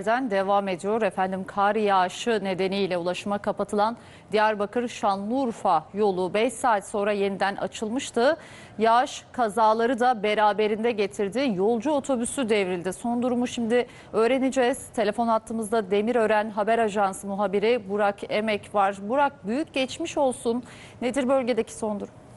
haberlerden devam ediyor. Efendim kar yağışı nedeniyle ulaşıma kapatılan Diyarbakır Şanlıurfa yolu 5 saat sonra yeniden açılmıştı. Yağış kazaları da beraberinde getirdi. Yolcu otobüsü devrildi. Son durumu şimdi öğreneceğiz. Telefon hattımızda Demirören Haber Ajansı muhabiri Burak Emek var. Burak büyük geçmiş olsun. Nedir bölgedeki son durum?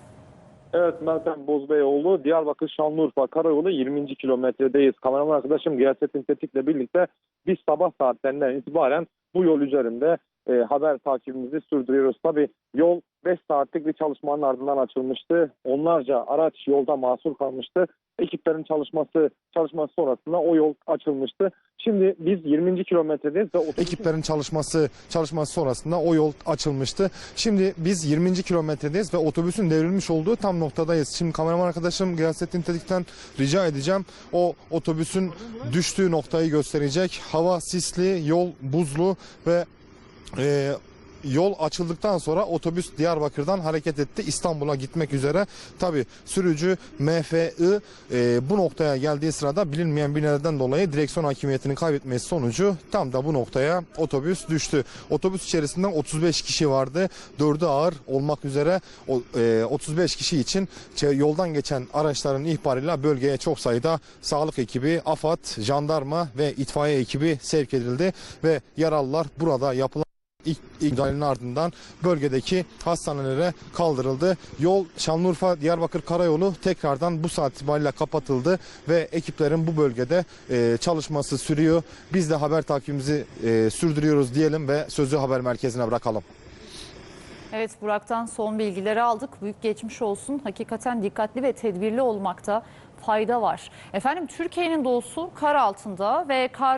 Evet Meltem Bozbeyoğlu Diyarbakır Şanlıurfa Karayolu 20. kilometredeyiz. Kameraman arkadaşım Giyasettin Tetik'le birlikte biz sabah saatlerinden itibaren bu yol üzerinde e, haber takibimizi sürdürüyoruz. Tabi yol 5 saatlik bir çalışmanın ardından açılmıştı. Onlarca araç yolda mahsur kalmıştı. Ekiplerin çalışması çalışması sonrasında o yol açılmıştı. Şimdi biz 20. kilometredeyiz ve otobüsün Ekiplerin çalışması çalışması sonrasında o yol açılmıştı. Şimdi biz 20. kilometredeyiz ve otobüsün devrilmiş olduğu tam noktadayız. Şimdi kameraman arkadaşım Gıyasettin Tetik'ten rica edeceğim. O otobüsün düştüğü noktayı gösterecek. Hava sisli, yol buzlu ve e, yol açıldıktan sonra otobüs Diyarbakır'dan hareket etti İstanbul'a gitmek üzere. Tabi sürücü MFI e, bu noktaya geldiği sırada bilinmeyen bir nedenden dolayı direksiyon hakimiyetini kaybetmesi sonucu tam da bu noktaya otobüs düştü. Otobüs içerisinden 35 kişi vardı. 4'ü ağır olmak üzere o, e, 35 kişi için yoldan geçen araçların ihbarıyla bölgeye çok sayıda sağlık ekibi, AFAD, jandarma ve itfaiye ekibi sevk edildi ve yaralılar burada yapılan İlk, müdahalenin ardından bölgedeki hastanelere kaldırıldı. Yol Şanlıurfa Diyarbakır Karayolu tekrardan bu saat itibariyle kapatıldı ve ekiplerin bu bölgede e, çalışması sürüyor. Biz de haber takibimizi e, sürdürüyoruz diyelim ve sözü haber merkezine bırakalım. Evet Burak'tan son bilgileri aldık. Büyük geçmiş olsun. Hakikaten dikkatli ve tedbirli olmakta fayda var. Efendim Türkiye'nin doğusu kar altında ve kar